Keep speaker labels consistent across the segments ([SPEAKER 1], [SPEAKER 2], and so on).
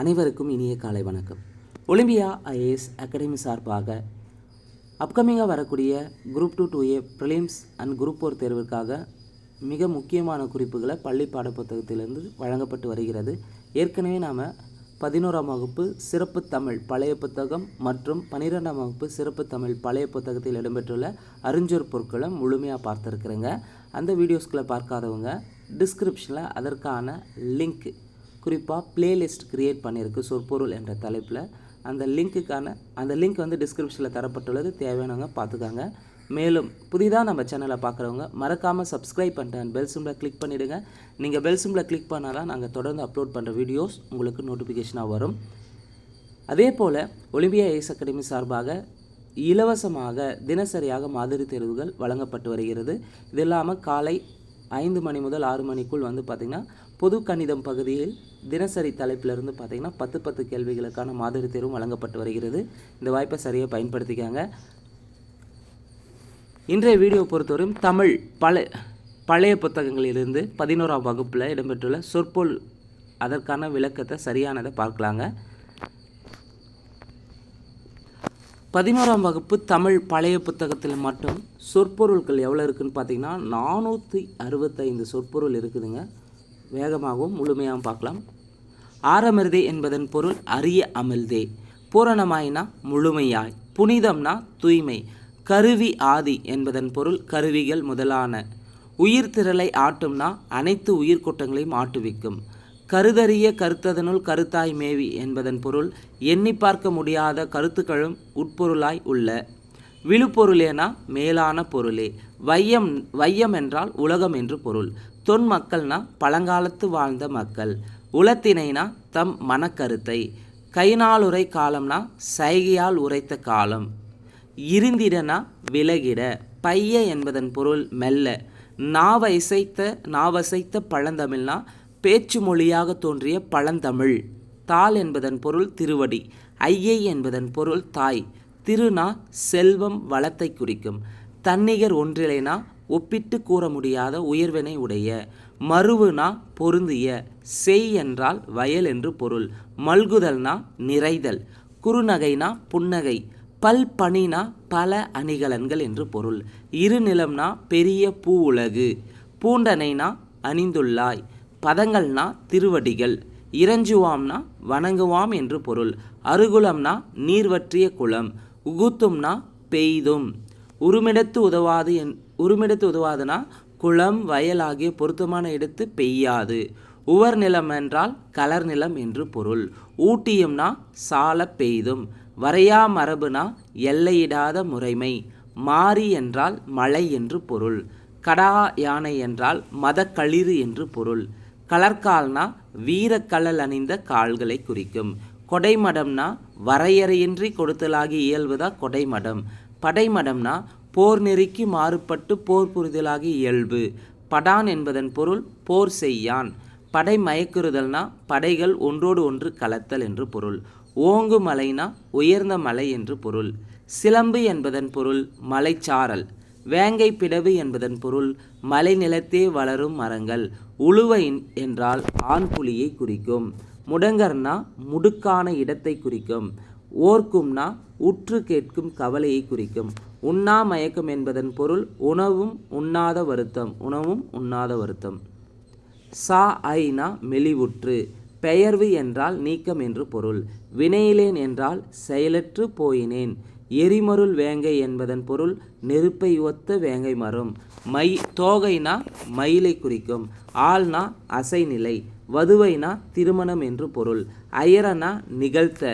[SPEAKER 1] அனைவருக்கும் இனிய காலை வணக்கம். ஒலிம்பியா ஐஏஎஸ் அகாடமி சார்பாக அப்கமிங்காக வரக்கூடிய group two two A prelims and group four தேர்விற்காக மிக முக்கியமான குறிப்புகளை பள்ளி பாடப்புத்தகத்திலிருந்து வழங்கப்பட்டு வருகிறது. ஏற்கனவே நாம் பதினோராம் வகுப்பு சிறப்பு தமிழ் பழைய புத்தகம் மற்றும் பன்னிரெண்டாம் வகுப்பு சிறப்பு தமிழ் பழைய புத்தகத்தில் இடம்பெற்றுள்ள அறிஞர் பொருட்களை முழுமையாக பார்த்துருக்குறேங்க. அந்த வீடியோஸ்களை பார்க்காதவங்க டிஸ்கிரிப்ஷனில் அதற்கான லிங்க் குறிப்பாக பிளேலிஸ்ட் க்ரியேட் பண்ணியிருக்கு சொற்பொருள் என்ற தலைப்பில். அந்த லிங்க்குக்கான அந்த லிங்க் வந்து டிஸ்கிரிப்ஷனில் தரப்பட்டுள்ளது. தேவையானவங்க பார்த்துக்காங்க. மேலும் புதிதாக நம்ம சேனலை பார்க்குறவங்க மறக்காமல் சப்ஸ்கிரைப் பண்ணிட்டு அண்ட் பெல் சிம்பில் கிளிக் பண்ணிவிடுங்க நீங்கள் பெல் சிம்பில் கிளிக் பண்ணால் தான் நாங்கள் தொடர்ந்து அப்லோட் பண்ணுற வீடியோஸ் உங்களுக்கு நோட்டிஃபிகேஷனாக வரும். அதே போல் ஒலிம்பியா ஏஸ் அகாடமி சார்பாக இலவசமாக தினசரியாக மாதிரி தேர்வுகள் வழங்கப்பட்டு வருகிறது. இது இல்லாமல் காலை ஐந்து மணி முதல் ஆறு மணிக்குள் வந்து பார்த்திங்கன்னா பொது கணிதம் பகுதியில் தினசரி தலைப்பிலிருந்து பார்த்திங்கன்னா பத்து பத்து கேள்விகளுக்கான மாதிரி தேர்வும் வழங்கப்பட்டு வருகிறது. இந்த வாய்ப்பை சரியாக பயன்படுத்திக்காங்க. இன்றைய வீடியோ பொறுத்தவரையும் தமிழ் பல பழைய புத்தகங்களிலிருந்து பதினோராம் வகுப்பில் இடம்பெற்றுள்ள சொற்பொல் அதற்கான விளக்கத்தை சரியானதை பார்க்கலாங்க. பதினோராம் வகுப்பு தமிழ் பழைய புத்தகத்தில் மட்டும் சொற்பொருட்கள் எவ்வளோ இருக்குதுன்னு பார்த்தீங்கன்னா நானூற்றி அறுபத்தைந்து சொற்பொருள் இருக்குதுங்க. வேகமாகவும் முழுமையாகவும் பார்க்கலாம். ஆரமிருதே என்பதன் பொருள் அரிய அமிழ்தே. பூரணமாய்னா முழுமையாய். புனிதம்னா தூய்மை. கருவி ஆதி என்பதன் பொருள் கருவிகள் முதலான. உயிர் திரளை ஆட்டும்னா அனைத்து உயிர்க்கூட்டங்களையும் ஆட்டுவிக்கும் கருதறிய கருத்ததனுள் கருத்தாய் மேவி என்பதன் பொருள் எண்ணி பார்க்க முடியாத கருத்துக்களும் உட்பொருளாய் உள்ள. விழுப்பொருளேனா மேலான பொருளே. வையம் வையம் என்றால் உலகம் என்று பொருள். தொன் மக்கள்னா பழங்காலத்து வாழ்ந்த மக்கள். உலத்தினைனா தம் மனக்கருத்தை. கைநாளுரை காலம்னா சைகையால் உரைத்த காலம். இருந்திடனா விலகிட. பைய என்பதன் பொருள் மெல்ல. நாவசைத்த நாவசைத்த பழந்தமிழ்னா பேச்சு மொழியாக தோன்றிய பழந்தமிழ். தாள் என்பதன் பொருள் திருவடி. ஐயை என்பதன் பொருள் தாய். திருநா செல்வம் வளத்தை குறிக்கும். தன்னிகர் ஒன்றிலைனா ஒப்பிட்டு கூற முடியாத உயர்வினை உடைய. மருவுனா பொருந்திய. செய் என்றால் வயல் என்று பொருள். மல்குதல்னா நிறைதல். குறுநகைனா புன்னகை. பல் பனினா பல அணிகலன்கள் என்று பொருள். இருநிலம்னா பெரிய பூ உலகு. பூண்டனைனா அணிந்துள்ளாய். பதங்கள்னா திருவடிகள். இறஞ்சுவாம்னா வணங்குவாம் என்று பொருள். அருகுலம்னா நீர்வற்றிய குளம். உகுத்தும்னா பெய்தும். உருமிடத்து உதவாது என் உருமிடத்து உதவாதுன்னா குளம் வயல் ஆகிய பொருத்தமான இடத்து பெய்யாது. உவர் நிலம் என்றால் கலர் நிலம் என்று பொருள். ஊட்டியம்னா சால பெய்தும். வரையா மரபுனா எல்லையிடாத முறைமை. மாறி என்றால் மழை என்று பொருள். கடா யானை என்றால் மதக்களிறு என்று பொருள். கலர்கால்னா வீரக்கலல் அணிந்த கால்களை குறிக்கும். கொடைமடம்னா வரையறையின்றி கொடுத்தலாகி இயல்புதா கொடைமடம். படைமடம்னா போர் நெறிக்கு மாறுபட்டு போர் புரிதலாகி இயல்பு. படான் என்பதன் பொருள் போர் செய்யான். படை மயக்குறுதல்னா படைகள் ஒன்றோடு ஒன்று கலத்தல் என்று பொருள். ஓங்கு மலைனா உயர்ந்த மலை என்று பொருள். சிலம்பு என்பதன் பொருள் மலைச்சாரல். வேங்கை பிடவு என்பதன் பொருள் மலை நிலத்தே வளரும் மரங்கள். உழுவை என்றால் ஆண் புலியை குறிக்கும். முடங்கர்னா முடுக்கான இடத்தை குறிக்கும். ஓர்க்கும்னா உற்று கேட்கும் கவலையை குறிக்கும். உண்ணா மயக்கம் என்பதன் பொருள் உணவும் உண்ணாத வருத்தம் உணவும் உண்ணாத வருத்தம். சா ஐனா மெலிவுற்று பெயர்வு என்றால் நீக்கம் என்று பொருள். வினையிலேன் என்றால் செயலற்று போயினேன். எரிமருள் வேங்கை என்பதன் பொருள் நெருப்பை ஒத்த வேங்கை மரம் மை தோகைனா மயிலை குறிக்கும். ஆள்னா அசைநிலை. வதுவைனா திருமணம் என்று பொருள். அயரனா நிகழ்த்த.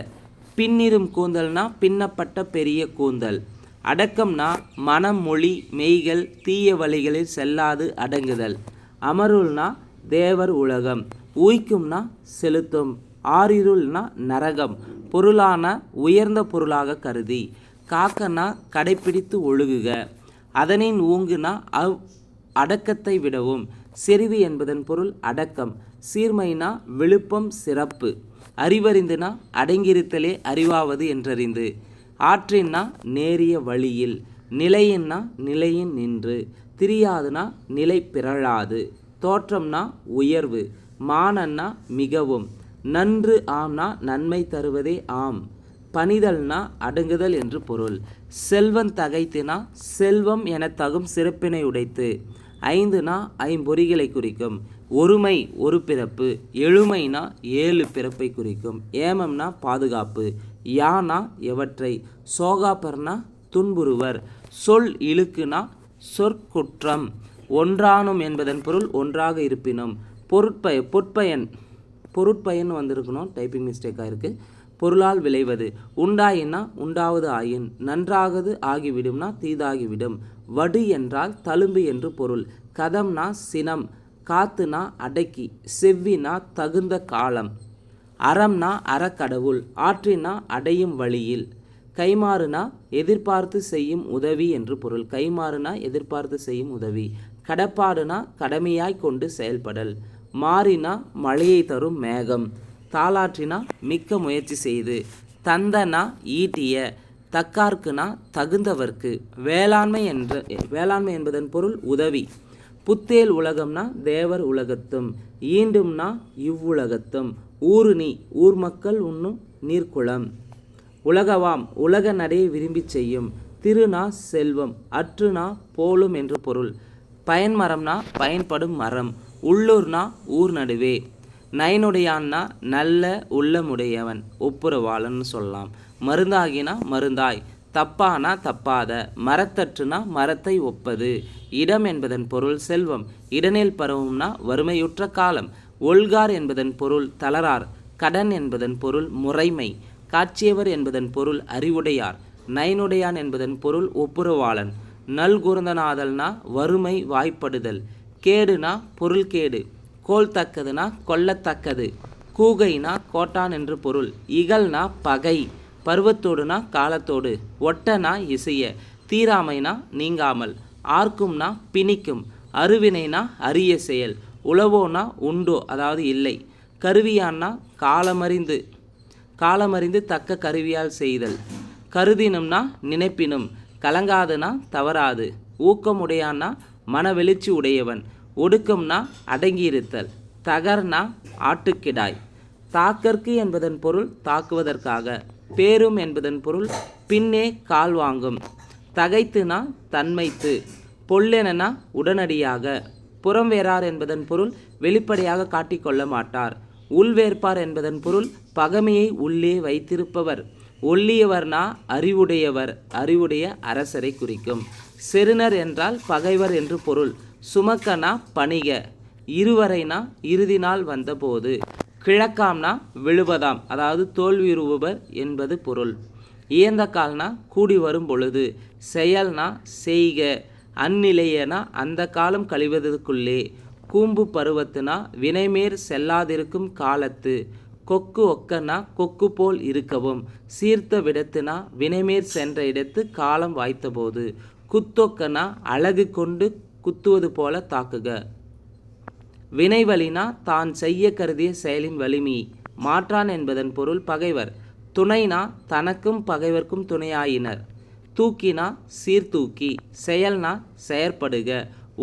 [SPEAKER 1] பின்னிரும் கூந்தல்னா பின்னப்பட்ட பெரிய கூந்தல். அடக்கம்னா மனம் மொழி மெய்கள் தீய வழிகளில் செல்லாது அடங்குதல். அமருள்னா தேவர் உலகம். ஊய்க்கும்னா செலுத்தும். ஆறிருள்னா நரகம். பொருளான உயர்ந்த பொருளாக கருதி. காக்கனா கடைப்பிடித்து ஒழுகுக. அதனின் ஊங்குனா அவ் அடக்கத்தை விடவும். செறிவு என்பதன் பொருள் அடக்கம். சீர்மைனா விழுப்பம் சிறப்பு. அறிவறிந்துனா அடங்கியிருத்தலே அறிவாவது என்றறிந்து. ஆற்றின்னா நேரிய வழியில் நிலையின்னா நிலையின் நின்று திரியாதுனா நிலை பிறழாது தோற்றம்னா உயர்வு மானன்னா மிகவும் நன்று ஆம்னா நன்மை தருவதே ஆம் பணிதல்னா அடங்குதல் என்று பொருள் செல்வம் தகைத்துனா செல்வம் என தகும் சிறப்பினை உடைத்து ஐந்துனா ஐம்பொறிகளை குறிக்கும் ஒருமை ஒரு பிறப்பு எழுமைனா ஏழு பிறப்பை குறிக்கும் ஏமம்னா பாதுகாப்பு யானா எவற்றை? சோகாபர்னா துன்புறுவர். சொல் இழுக்குனா சொற்குற்றம். ஒன்றானும் என்பதன் பொருள் ஒன்றாக இருப்பினும். பொருட்பய பொற்பயன் பொருட்பயன் வந்திருக்கணும். டைப்பிங் மிஸ்டேக்காக இருக்குது பொருளால் விளைவது. உண்டாயின்னா உண்டாவது ஆயின். நன்றாகது ஆகிவிடும்னா தீதாகிவிடும். வடு என்றால் தழும்பு என்று பொருள். கதம்னா சினம். காத்துனா அடக்கி. செவ்வினா தகுந்த காலம். அறம்னா அறக்கடவுள் ஆற்றினா அடையும் வழியில். கைமாறுனா எதிர்பார்த்து செய்யும் உதவி என்று பொருள். கைமாறுனா எதிர்பார்த்து செய்யும் உதவி. கடப்பாடுனா கடமையாய் கொண்டு செயல்படல். மாறினா மழையை தரும் மேகம். தாளாற்றினா மிக்க முயற்சி செய்து. தந்தனா ஈட்டிய. தக்கார்க்குனா தகுந்தவர்க்கு. வேளாண்மை என்ற வேளாண்மை என்பதன் பொருள் உதவி. புத்தேல் உலகம்னா தேவர் உலகத்தும். ஈண்டும்னா இவ்வுலகத்தும். ஊருணி ஊர் மக்கள் உண்ணும் நீர்க்குளம். உலகவாம் உலக நடையை விரும்பிச் செய்யும். திருநா செல்வம் அற்றுனா போலும் என்று பொருள். பயன்மரம்னா பயன்படும் மரம். உள்ளூர்னா ஊர் நடுவே. நயனுடையான்னா நல்ல உள்ளமுடையவன். ஒப்புரவாளன்னு சொல்லலாம். மருந்தாகினா மருந்தாய். தப்பானா தப்பாத. மரத்தற்றுனா மரத்தை ஒப்பது. இடம் என்பதன் பொருள் செல்வம். இடனில் பரவும்னா வறுமையுற்ற காலம். ஒல்கார் என்பதன் பொருள் தளரார் கடன் என்பதன் பொருள் முறைமை காட்சியவர் என்பதன் பொருள் அறிவுடையார் நயனுடையான் என்பதன் பொருள் ஒப்புரவாளன். நல்குருந்தனாதல்னா வறுமை வாய்ப்படுதல் கேடுனா பொருள் கேடு கோல் தக்கதுனா கொல்லத்தக்கது கூகைனா கோட்டான் என்று பொருள் இகழ்னா பகை பருவத்தோடுனா காலத்தோடு ஒட்டனா இசைய தீராமைனா நீங்காமல் ஆர்க்கும்னா பிணிக்கும் அருவினைனா அரிய செயல் உழவோனா உண்டோ? அதாவது இல்லை. கருவியான்னா காலமறிந்து. காலமறிந்து தக்க கருவியால் செய்தல். கருதினும்னா நினைப்பினும். கலங்காதுனா தவறாது. ஊக்கமுடையான்னா மனவெளிச்சி உடையவன். ஒடுக்கம்னா அடங்கியிருத்தல். தகர்னா ஆட்டுக்கிடாய். தாக்கற்கு என்பதன் பொருள் தாக்குவதற்காக. பேரும் என்பதன் பொருள் பின்னே கால் வாங்கும். தகைத்துனா தன்மைத்து. பொல்லெனனா உடனடியாக. புறம்வேறார் என்பதன் பொருள் வெளிப்படையாக காட்டிக்கொள்ள மாட்டார். உள்வேற்பார் என்பதன் பொருள் பகைமையை உள்ளே வைத்திருப்பவர். ஒல்லியவர்னா அறிவுடையவர் அறிவுடைய அரசரை குறிக்கும். செருணர் என்றால் பகைவர் என்று பொருள். சுமக்கனா பணிக இருவரைனா இறுதி நாள் வந்தபோது. கிழக்காம்னா விழுவதாம் அதாவது தோல்வியுறுபவர் என்பது பொருள். இயந்த கால்னா கூடி வரும் பொழுது செயல்னா செய்க அந்நிலையனா அந்த காலம் கழிவதற்குள்ளே கூம்பு பருவத்துனா வினைமேற் செல்லாதிருக்கும் காலத்து. கொக்கு ஒக்கனா கொக்கு போல் இருக்கவும் சீர்த்த விடத்துனா வினைமேற் சென்ற இடத்து காலம் வாய்த்தபோது. குத்தொக்கனா அழகு கொண்டு குத்துவது போல தாக்குக. வினைவழினா தான் செய்ய கருதிய செயலின் வலிமை மாற்றான் என்பதன் பொருள் பகைவர். துணைனா தனக்கும் பகைவர்க்கும் துணையாயினர். தூக்கினா சீர்தூக்கி செயல்னா செயற்படுக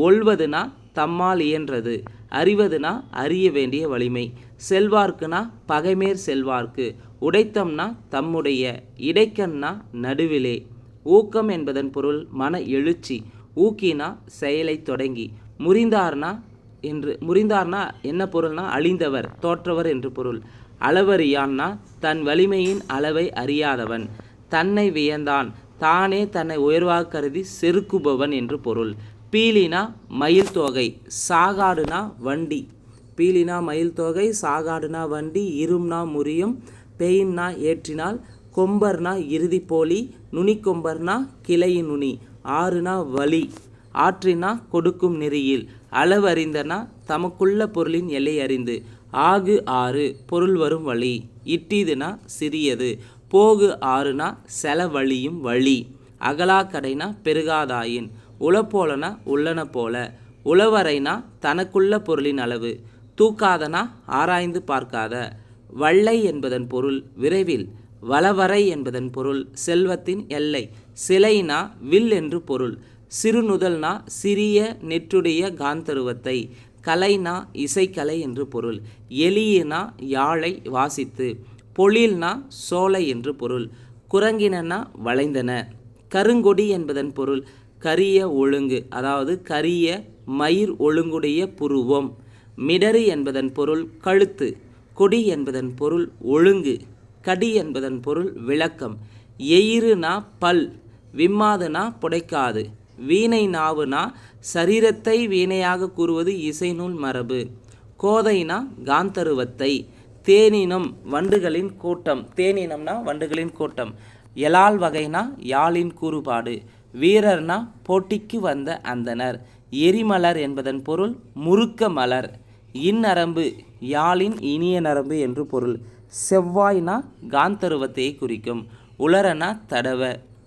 [SPEAKER 1] ஒல்வதுனா தம்மால் இயன்றது அறிவதுனா அறிய வேண்டிய வலிமை செல்வார்க்குனா பகைமேர் செல்வார்க்கு உடைத்தம்னா தம்முடைய இடைக்கண்ணா நடுவிலே. ஊக்கம் என்பதன் பொருள் மன எழுச்சி ஊக்கினா செயலை தொடங்கி முறிந்தார்னா என்று முறிந்தார்னா என்ன பொருள்னா அழிந்தவர் தோற்றவர் என்று பொருள். அளவறியான்னா தன் வலிமையின் அளவை அறியாதவன் தன்னை வியந்தான் தானே தன்னை உயர்வாக கருதி செருக்குபவன் என்று பொருள். பீலினா மயில் தொகை சாகாடுனா வண்டி. பீலினா மயில் தொகை சாகாடுனா வண்டி இரும்னா முறியும் பெயின்னா ஏற்றினால் கொம்பர்னா இறுதி போலி நுனிக்கொம்பர்னா கிளையின் நுனி ஆறுனா வலி ஆற்றினா கொடுக்கும் நெறியில். அளவறிந்தனா தமக்குள்ள பொருளின் எல்லை அறிந்து ஆகு ஆறு பொருள் வரும் வழி இட்டிதுனா சிறியது போகு ஆறுனா செலவழியும் வழி. அகலாக்கடைனா பெருகாதாயின் உளப்போலனா உள்ளன போல. உளவரைனா தனக்குள்ள பொருளின் அளவு. தூக்காதனா ஆராய்ந்து பார்க்காத. வள்ளை என்பதன் பொருள் விரைவில் வளவரை என்பதன் பொருள் செல்வத்தின் எல்லை. சிலைனா வில் என்று பொருள். சிறுநுதல்னா சிறிய நெற்றுடைய காந்தருவத்தை. கலைனா இசைக்கலை என்று பொருள். எலியினா யாழை வாசித்து. பொழில்னா சோலை என்று பொருள் குரங்கினனா வளைந்தன. கருங்கொடி என்பதன் பொருள் கரிய ஒழுங்கு அதாவது கரிய மயிர் ஒழுங்குடைய புருவம். மிடறு என்பதன் பொருள் கழுத்து. கொடி என்பதன் பொருள் ஒழுங்கு. கடி என்பதன் பொருள் விளக்கம். எயிறுனா பல் விம்மாதுனா புடைக்காது. வீணை நாவுனா சரீரத்தை வீணையாக கூறுவது இசைநூல் மரபு. கோதைனா காந்தருவத்தை. தேனினம் வண்டுகளின் கூட்டம். தேனினம்னா வண்டுகளின் கூட்டம். எலால் வகைனா யாழின் கூறுபாடு. வீரர்னா போட்டிக்கு வந்த அந்தனர். எரிமலர் என்பதன் பொருள் முறுக்க மலர். இந்நரம்பு யாழின் இனிய நரம்பு என்று பொருள். செவ்வாய்னா காந்தருவத்தையை குறிக்கும். உலரனா தடவ.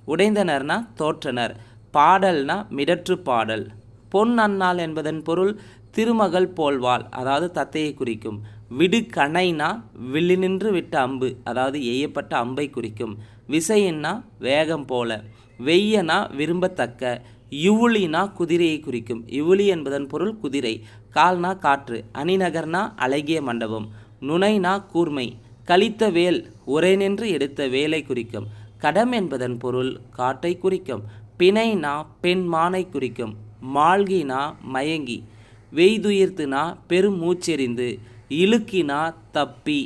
[SPEAKER 1] உடைந்தனர்னா தோற்றனர். பாடல்னா மிடற்று பாடல். பொன் அன்னாள் என்பதன் பொருள் திருமகள் போல்வாள் அதாவது தத்தையை குறிக்கும். விடு கணைனா வில்லினின்று விட்ட அம்பு அதாவது எய்யப்பட்ட அம்பை குறிக்கும். விசைன்னா வேகம் போல. வெய்யனா விரும்பத்தக்க. இவுளினா குதிரையை குறிக்கும். இவுளி என்பதன் பொருள் குதிரை. கால்னா காற்று. அணிநகர்னா அழகிய மண்டபம். நுனைனா கூர்மை. கழித்த வேல் உரை நின்று எடுத்த வேலை குறிக்கும். கடம் என்பதன் பொருள் காட்டை குறிக்கும். பிணைனா பெண் மானை குறிக்கும். மாள்கினா மயங்கி. வெய்துயிர்த்துனா பெரும் மூச்செறிந்து. இழுக்கினா தப்பி.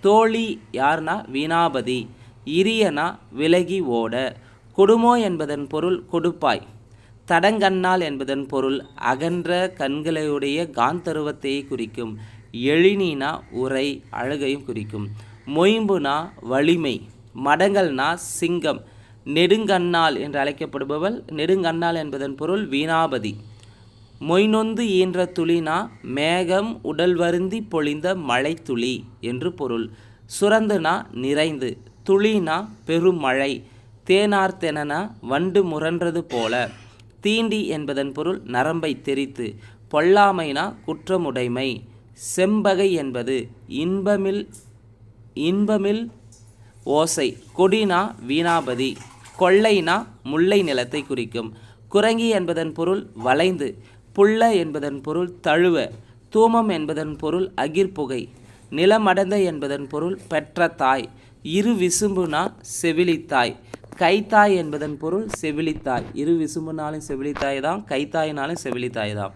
[SPEAKER 1] தோழி யார்னா வீணாபதி. இரியனா விலகி ஓட. கொடுமோ என்பதன் பொருள் கொடுப்பாய். தடங்கண்ணால் என்பதன் பொருள் அகன்ற கண்களையுடைய காந்தருவத்தை குறிக்கும். எழினினா உரை அழகையும் குறிக்கும். மொயம்புனா வலிமை. மடங்கள்னா சிங்கம். நெடுங்கண்ணால் என்று அழைக்கப்படுபவள் நெடுங்கண்ணால் என்பதன் பொருள் வீணாபதி. மொய்நொந்து ஈன்ற துளினா மேகம் உடல் வருந்தி பொழிந்த மழைத்துளி என்று பொருள். சுரந்துனா நிறைந்து துளினா பெருமழை தேனார்த்தெனனா வண்டு முரன்றது போல. தீண்டி என்பதன் பொருள் நரம்பை தெரித்து பொல்லாமைனா குற்றமுடைமை. செம்பகை என்பது இன்பமில் இன்பமில் ஓசை கொடினா வீணாபதி கொள்ளைனா முல்லை நிலத்தை குறிக்கும். குரங்கி என்பதன் பொருள் வளைந்து புள்ள என்பதன் பொருள் தழுவ தூமம் என்பதன் பொருள் அகிர்புகை நிலமடந்த என்பதன் பொருள் பெற்ற தாய் இரு விசும்புனா செவிலித்தாய் கைத்தாய் என்பதன் பொருள் செவிலித்தாய். இரு விசும்புனாலும் செவிலித்தாய் தான் கைத்தாயினாலும் செவிலித்தாய் தான்.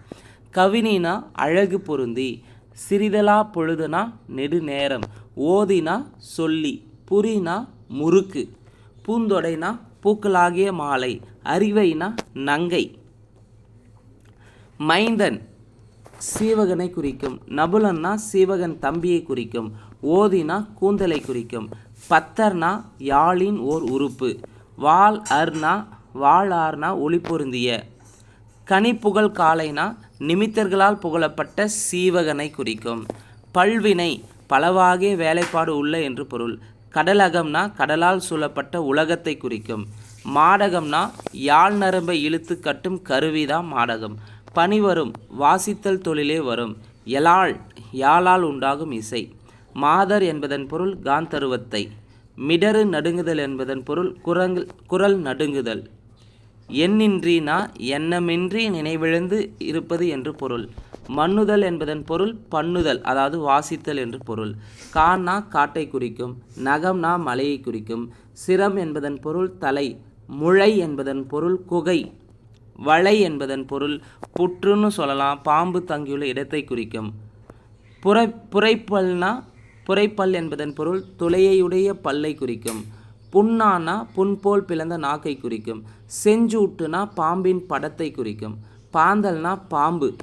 [SPEAKER 1] கவினினா அழகு பொருந்தி சிறிதலா பொழுதுனா நெடுநேரம் ஓதினா சொல்லி புரினா முறுக்கு பூந்தொடைனா பூக்களாகிய மாலை அறிவைனா நங்கை. மைந்தன். சீவகனை குறிக்கும். நபுலன்னா சீவகன் தம்பியை குறிக்கும். ஓதினா கூந்தலை குறிக்கும். பத்தர்னா யாழின் ஓர் உறுப்பு. வாள் அர்னா வாள் ஆர்னா ஒளி பொருந்திய. கனிப்புகழ் காலைனா நிமித்தர்களால் புகழப்பட்ட சீவகனை குறிக்கும். பல்வினை பலவாகிய வேலைப்பாடு உள்ள என்று பொருள். கடலகம்னா கடலால் சூழப்பட்ட உலகத்தை குறிக்கும். மாடகம்னா யாழ் நரம்பை இழுத்து கட்டும் கருவிதான் மாடகம். பனி வரும் வாசித்தல் தொழிலே வரும். எலாள் யாழால் உண்டாகும் இசை. மாதர் என்பதன் பொருள் காந்தருவத்தை. மிடறு நடுங்குதல் என்பதன் பொருள் குரங்கு குரல் நடுங்குதல். எண்ணின்றினா எண்ணமின்றி நினைவிழந்து இருப்பது என்று பொருள். மண்ணுதல் என்பதன் பொருள் பண்ணுதல் அதாவது வாசித்தல் என்று பொருள். கான்னா காட்டை குறிக்கும். நகம்னா மலையை குறிக்கும். சிரம் என்பதன் பொருள் தலை. முளை என்பதன் பொருள் குகை. வளை என்பதன் பொருள் புற்றுன்னு சொல்லலாம் பாம்பு தங்கியுள்ள இடத்தை குறிக்கும். புரை புரைப்பல்னா புரைப்பல் என்பதன் பொருள் துளையுடைய பல்லை குறிக்கும். புண்ணானா புண்போல் பிளந்த நாக்கை குறிக்கும். செஞ்சூட்டுனா பாம்பின் படத்தை குறிக்கும். பாந்தல்னா பாம்பு.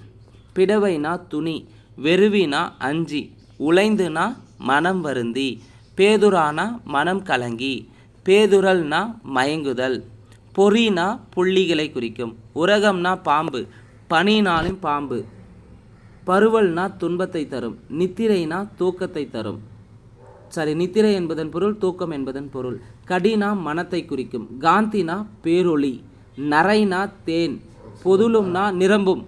[SPEAKER 1] பிடவைனா துணி. வெறுவினா அஞ்சி. உழைந்துனா மனம் வருந்தி. பேதுரானா மனம் கலங்கி. பேதுரல்னா மயங்குதல். பொறினா புள்ளிகளை குறிக்கும். உரகம்னா பாம்பு பனினாலும் பாம்பு. பருவல்னா துன்பத்தை தரும். நித்திரைனா தூக்கத்தை தரும். சரி நித்திரை என்பதன் பொருள் தூக்கம் என்பதன் பொருள். கடினா மனத்தை குறிக்கும். காந்தினா பேரொளி நரைனா தேன் பொதுலும்னா நிரம்பும்.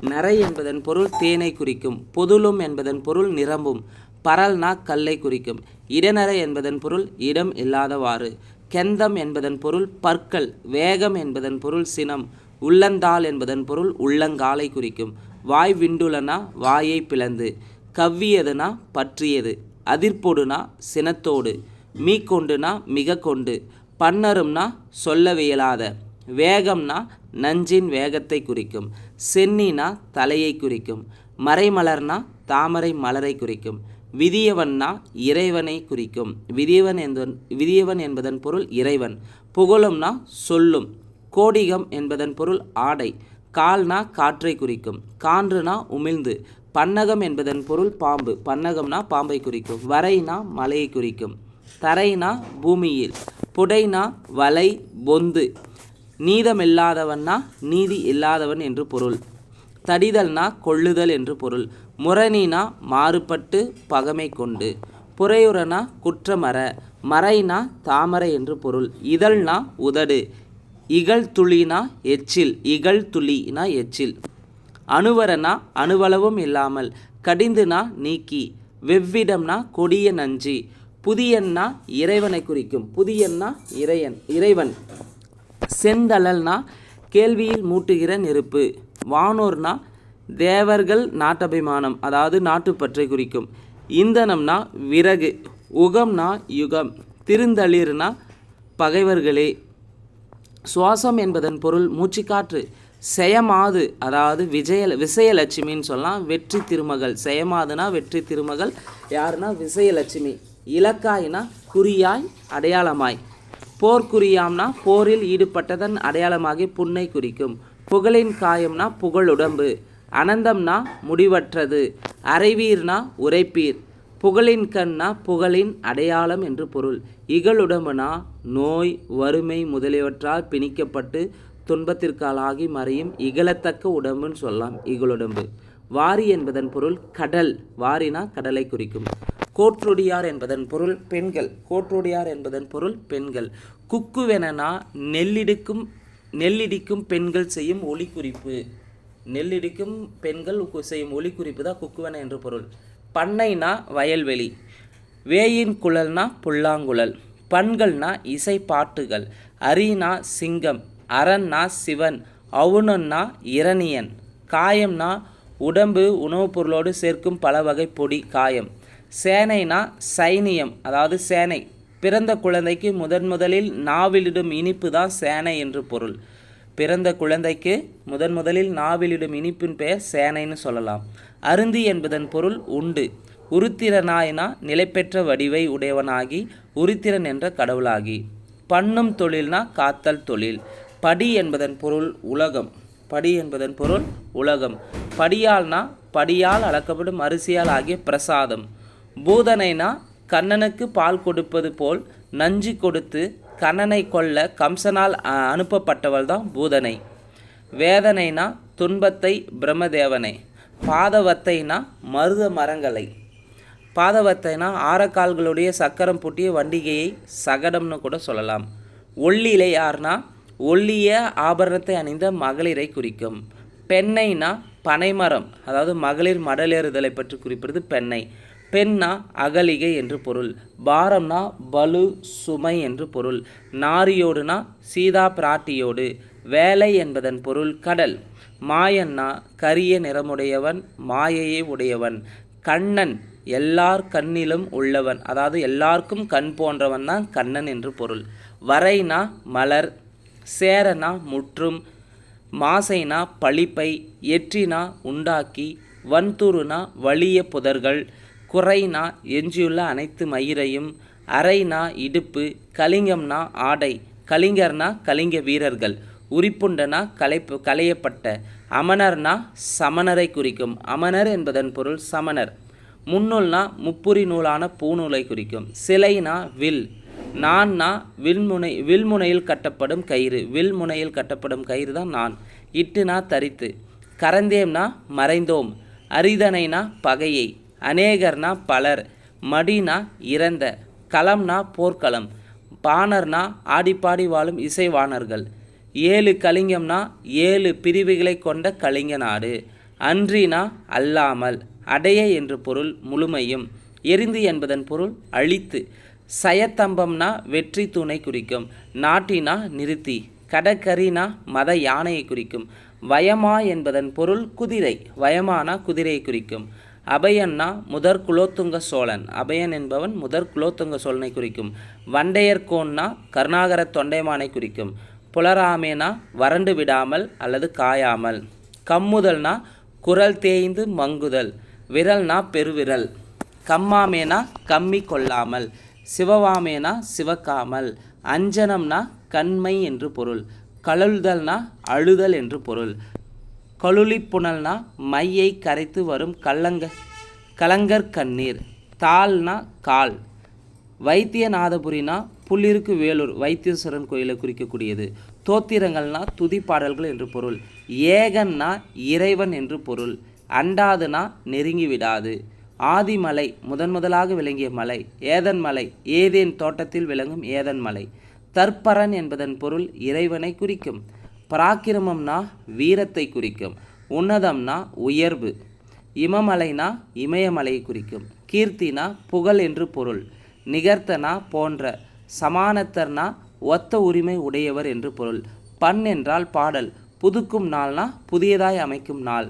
[SPEAKER 1] நரை என்பதன் பொருள் தேனை குறிக்கும். பொதுலும் என்பதன் பொருள் நிரம்பும். பரல்னா கல்லை குறிக்கும். இடநரை என்பதன் பொருள் இடம் இல்லாதவாறு. கெந்தம் என்பதன் பொருள் பற்கள் வேகம் என்பதன் பொருள் சினம் உள்ளந்தாள் என்பதன் பொருள் உள்ளங்காலை குறிக்கும். வாய் விண்டுலனா வாயை பிளந்து கவ்வியதுனா பற்றியது அதிர்ப்பொடுனா சினத்தோடு மீக்கொண்டுனா மிக கொண்டு பன்னரும்னா சொல்லவியலாத வேகம்னா நஞ்சின் வேகத்தை குறிக்கும் சென்னினா தலையை குறிக்கும் மறைமலர்னா தாமரை மலரை குறிக்கும் விதியவன்னா இறைவனை குறிக்கும். விதியவன் என்பதன் விதியவன் என்பதன் பொருள் இறைவன். புகழும்னா சொல்லும். கோடிகம் என்பதன் பொருள் ஆடை. கால்னா காற்றை குறிக்கும். கான்றுனா உமிழ்ந்து. பன்னகம் என்பதன் பொருள் பாம்பு. பன்னகம்னா பாம்பை குறிக்கும். வரைனா மலையை குறிக்கும். தரைனா பூமியில். புடைனா வலை பொந்து. நீதமில்லாதவன்னா நீதி இல்லாதவன் என்று பொருள். தடிதல்னா கொள்ளுதல் என்று பொருள். முரணினா மாறுபட்டு பகமை கொண்டு புறையுறனா குற்றமற மறைனா தாமரை என்று பொருள் இதழ்னா உதடு இகழ் துளினா எச்சில் இகழ் துளினா எச்சில். அணுவரனா அணுவளவும் இல்லாமல் கடிந்துனா நீக்கி வெவ்விடம்னா கொடிய நஞ்சி புதியன்னா இறைவனை குறிக்கும் புதியன்னா இறையன் இறைவன். செந்தழல்னா கேள்வியில் மூட்டுகிற நெருப்பு வானோர்னா தேவர்கள் நாட்டபிமானம் அதாவது நாட்டுப்பற்றை குறிக்கும். இந்தனம்னா விறகு உகம்னா யுகம் திருந்தளிர்னா பகைவர்களே. சுவாசம் என்பதன் பொருள் மூச்சுக்காற்று செயமாது அதாவது விஜய விசயலட்சுமின்னு சொல்லலாம் வெற்றி திருமகள். செயமாதுனா வெற்றி திருமகள் யாருன்னா விசயலட்சுமி. இலக்காய்னா குறியாய் அடையாளமாய். போர்க்குறியாம்னா போரில் ஈடுபட்டதன் அடையாளமாகி புண்ணை குறிக்கும். புகழின் காயம்னா புகழுடம்பு. அனந்தம்னா முடிவற்றது அறைவீர்னா உரைப்பீர் புகழின் கண்ணா புகழின் அடையாளம் என்று பொருள். இகழுடம்புனா நோய் வறுமை முதலியவற்றால் பிணிக்கப்பட்டு துன்பத்திற்காலாகி மறையும் இகழத்தக்க உடம்புன்னு சொல்லலாம் இகழுடம்பு. வாரி என்பதன் பொருள் கடல் வாரினா கடலை குறிக்கும். கோற்றுடியார் என்பதன் பொருள் பெண்கள் கோற்றுடியார் என்பதன் பொருள் பெண்கள். குக்குவெனனா நெல்லிடுக்கும் நெல்லிடிக்கும் பெண்கள் செய்யும் ஒளி குறிப்பு. நெல்லிடிக்கும் பெண்கள் செய்யும் ஒலி குறிப்பு தான் குக்குவன என்று பொருள். பண்ணைனா வயல்வெளி வேயின் குழல்னா புல்லாங்குழல் பண்கள்னா இசை பாட்டுகள் அரினா சிங்கம் அரன்னா சிவன் அவுணன்னா இரணியன் காயம்னா உடம்பு உணவுப் பொருளோடு சேர்க்கும் பல வகை பொடி காயம். சேனைனா சைனியம் அதாவது சேனை. பிறந்த குழந்தைக்கு முதன் முதலில் நாவிலிடும் இனிப்பு தான் சேனை என்று பொருள். பிறந்த குழந்தைக்கு முதன் முதலில் நாவிலிடும் இனிப்பின் பெயர் சேனைன்னு சொல்லலாம். அருந்தி என்பதன் பொருள் உண்டு. உருத்திரனாயினா நிலைபெற்ற வடிவை உடையவனாகி உருத்திரன் என்ற கடவுளாகி. பண்ணும் தொழில்னா காத்தல் தொழில். படி என்பதன் பொருள் உலகம். படி என்பதன் பொருள் உலகம். படியால்னா படியால் அளக்கப்படும் அரிசியால் ஆகிய பிரசாதம். பூதனைனா கண்ணனுக்கு பால் கொடுப்பது போல் நஞ்சு கொடுத்து கண்ணனை கொல்ல கம்சனால் அ, அனுப்பப்பட்டவள் தான் பூதனை. வேதனைனா துன்பத்தை பிரம்மதேவனை. பாதவத்தைனா மருத மரங்களை. பாதவத்தைனா ஆரக்கால்களுடைய சக்கரம் பூட்டிய வண்டிகையை சகடம்னு கூட சொல்லலாம். ஒல்லிலையார்னா ஒல்லிய ஆபரணத்தை அணிந்த மகளிரை குறிக்கும். பெண்ணைனா பனைமரம் அதாவது மகளிர் மடலேறுதலை பற்றி குறிப்பிடுறது பெண்ணை. பெண்ணா அகலிகை என்று பொருள். பாரம்னா பலு சுமை என்று பொருள். நாரியோடுனா சீதா பிராட்டியோடு. வேலை என்பதன் பொருள் கடல். மாயன்னா கரிய நிறமுடையவன் மாயையை உடையவன். கண்ணன் எல்லார் கண்ணிலும் உள்ளவன். அதாவது எல்லாருக்கும் கண் போன்றவன் தான் கண்ணன் என்று பொருள். வரைனா மலர் சேரனா முற்றும் மாசைனா பழிப்பை எற்றினா உண்டாக்கி வன்துருனா வலிய புதர்கள் குறைனா எஞ்சியுள்ள அனைத்து மயிரையும் அரைனா இடுப்பு கலிங்கம்னா ஆடை கலிங்கர்னா கலிங்க வீரர்கள் உரிப்புண்டனா கலைப்பு களையப்பட்ட அமணர்னா சமணரை குறிக்கும். அமணர் என்பதன் பொருள் சமணர். முன்னூல்னா முப்புரி நூலான பூநூலை குறிக்கும். சிலைனா வில். நான்னா வில்முனை வில்முனையில் கட்டப்படும் கயிறு. வில்முனையில் கட்டப்படும் கயிறு தான் நான். இட்டுனா தரித்து. கரந்தேம்னா மறைந்தோம். அரிதனைனா பகையை. அநேகர்னா பலர் மடினா இறந்த களம்னா போர்க்களம் பாணர்னா ஆடிப்பாடி வாழும் இசைவாணர்கள் ஏழு கலிங்கம்னா ஏழு பிரிவுகளை கொண்ட கலிங்க நாடு அன்றினா அல்லாமல் அடைய என்று பொருள் முழுமையும் எரிந்து என்பதன் பொருள் அழித்து சயத்தம்பம்னா வெற்றி தூணை குறிக்கும் நாட்டினா நிறுத்தி கடற்கரினா மத யானையை குறிக்கும் வயமா என்பதன் பொருள் குதிரை வயமானா குதிரையை குறிக்கும் அபயன்னா முதற் குலோத்துங்க சோழன். அபயன் என்பவன் முதற் குலோத்துங்க சோழனை குறிக்கும். வண்டையர்கோன்னா கருணாகர தொண்டைமானை குறிக்கும். புலராமேனா வறண்டு விடாமல் அல்லது காயாமல். கம்முதல்னா குரல் தேய்ந்து மங்குதல். விரல்னா பெருவிரல். கம்மாமேனா கம்மி கொள்ளாமல். சிவவாமேனா சிவக்காமல். அஞ்சனம்னா கண்மை என்று பொருள். கழுதல்னா அழுதல் என்று பொருள். கழுலிப்புணல்னா மையை கரைத்து வரும் கள்ளங்க கலங்கர் கண்ணீர் தாள்னா கால். வைத்தியநாதபுரினா புள்ளிருக்கு வேலூர் வைத்தீஸ்வரன் கோயிலை குறிக்கக்கூடியது. தோத்திரங்கள்னா துதி பாடல்கள் என்று பொருள். ஏகன்னா இறைவன் என்று பொருள். அண்டாதுனா நெருங்கி விடாது. ஆதிமலை முதன் முதலாக விளங்கிய மலை. ஏதன் மலை ஏதேன் தோட்டத்தில் விளங்கும் ஏதன் மலை. தற்பரன் என்பதன் பொருள் இறைவனை குறிக்கும். பராக்கிரமம்னா வீரத்தை குறிக்கும் உன்னதம்னா உயர்வு இமமலைனா இமயமலையை குறிக்கும் கீர்த்தினா புகழ் என்று பொருள் நிகர்த்தனா போன்ற சமானத்தர்னா ஒத்த உரிமை உடையவர் என்று பொருள் பண் என்றால் பாடல் புதுக்கும் நாள்னா புதியதாய் அமைக்கும் நாள்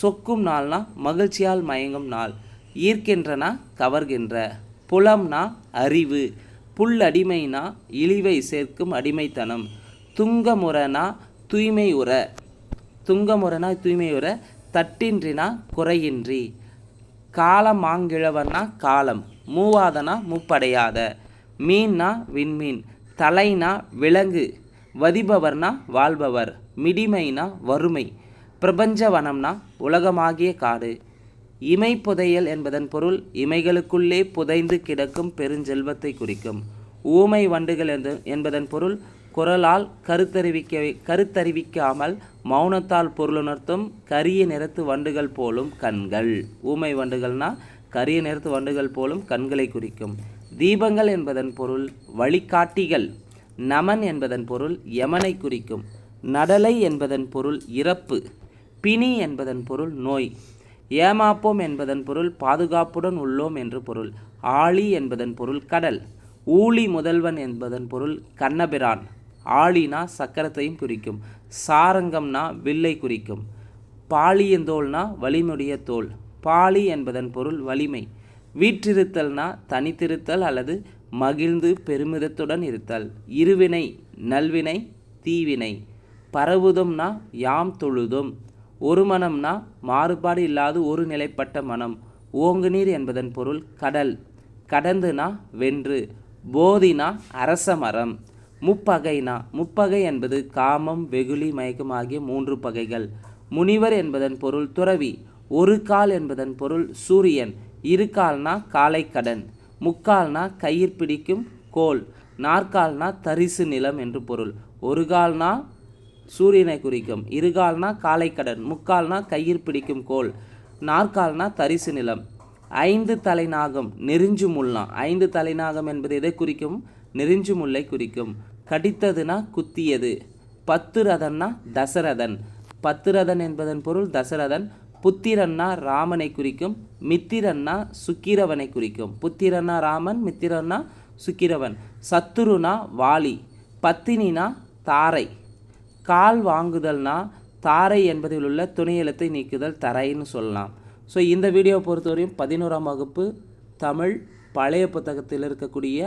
[SPEAKER 1] சொக்கும் நாள்னா மகிழ்ச்சியால் மயங்கும் நாள் ஈர்க்கின்றனா கவர்கின்ற புலம்னா அறிவு புல்லடிமைனா இழிவை சேர்க்கும் அடிமைத்தனம் துங்கமுறனா தூய்மை உற துங்கமுறைனா தூய்மை உர தட்டின்றினா குறையின்றி. காலமாங்கிழவனா காலம் மூவாதனா முப்படையாத. மீன்னா விண்மீன் தலைனா விலங்கு வதிபவர்னா வாழ்பவர் மிடிமைனா வறுமை. பிரபஞ்சவனம்னா உலகமாகிய காடு. இமை புதையல் என்பதன் பொருள் இமைகளுக்குள்ளே புதைந்து கிடக்கும் பெருஞ்செல்வத்தை குறிக்கும். ஊமை வண்டுகள் என்பதன் பொருள் குரலால் கருத்தறிவிக்க கருத்தறிவிக்காமல் மௌனத்தால் பொருளுணர்த்தும் கரிய நிறத்து வண்டுகள் போலும் கண்கள். ஊமை வண்டுகள்னா கரிய நிறத்து வண்டுகள் போலும் கண்களை குறிக்கும். தீபங்கள் என்பதன் பொருள் வழிகாட்டிகள். நமன் என்பதன் பொருள் யமனை குறிக்கும். நடலை என்பதன் பொருள் இறப்பு. பிணி என்பதன் பொருள் நோய். ஏமாப்போம் என்பதன் பொருள் பாதுகாப்புடன் உள்ளோம் என்று பொருள். ஆழி என்பதன் பொருள் கடல். ஊழி முதல்வன் என்பதன் பொருள் கண்ணபிரான். ஆளினா சக்கரத்தையும் குறிக்கும். சாரங்கம்னா வில்லை குறிக்கும். பாலியந்தோல்னா வலிமுடைய தோல் பாலி என்பதன் பொருள் வலிமை. வீற்றிருத்தல்னா தனித்திருத்தல் அல்லது மகிழ்ந்து பெருமிதத்துடன் இருத்தல். இருவினை நல்வினை தீவினை. பரவுதும்னா யாம் தொழுதும். ஒரு மனம்னா மாறுபாடு இல்லாது ஒரு நிலைப்பட்ட மனம். ஓங்குநீர் என்பதன் பொருள் கடல். கடந்துனா வென்று. போதினா அரச மரம். முப்பகைனா முப்பகை என்பது காமம் வெகுளி மயக்கம் ஆகிய மூன்று பகைகள். முனிவர் என்பதன் பொருள் துறவி ஒரு கால் என்பதன் பொருள் சூரியன் இரு கால்னா காலைக்கடன் முக்கால்னா கயிர் பிடிக்கும் கோல் நாற்கால்னா தரிசு நிலம் என்று பொருள். ஒரு கால்னா சூரியனை குறிக்கும் இருகால்னா காலைக்கடன் முக்கால்னா கயிர் பிடிக்கும் கோல் நாற்கால்னா தரிசு நிலம். ஐந்து தலைநாகம் நெறிஞ்சு முல்லா ஐந்து தலைநாகம் என்பது எதை குறிக்கும்? நெறிஞ்சு முல்லை குறிக்கும். கடித்ததுனா குத்தியது. பத்து ரதன்னா தசரதன். பத்து ரதன் என்பதன் பொருள் தசரதன். புத்திரன்னா ராமனை குறிக்கும். மித்திரன்னா சுக்கிரவனை குறிக்கும். புத்திரன்னா ராமன் மித்திரன்னா சுக்கிரவன். சத்துருனா வாலி. பத்தினினா தாரை. கால் வாங்குதல்னா தாரை என்பதில் உள்ள துணை எழுத்தை நீக்குதல் தரைன்னு சொல்லலாம். ஸோ இந்த வீடியோவை பொறுத்தவரையும் பதினோராம் வகுப்பு தமிழ் பழைய புத்தகத்தில் இருக்கக்கூடிய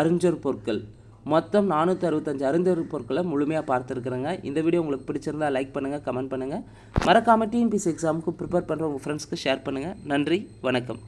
[SPEAKER 1] அறிஞர் பொருட்கள். மொத்தம் நானூற்றி அறுபத்தஞ்சு அறிஞர் பொருட்களை முழுமையாக பார்த்துருக்குறேங்க. இந்த வீடியோ உங்களுக்கு பிடிச்சிருந்தா லைக் பண்ணுங்கள் கமெண்ட் பண்ணுங்கள் மறக்காமல் டிஎன்பிசி எக்ஸாமுக்கு ப்ரிப்பேர் பண்ணுற உங்கள் ஃப்ரெண்ட்ஸ்க்கு ஷேர் பண்ணுங்கள் நன்றி வணக்கம்.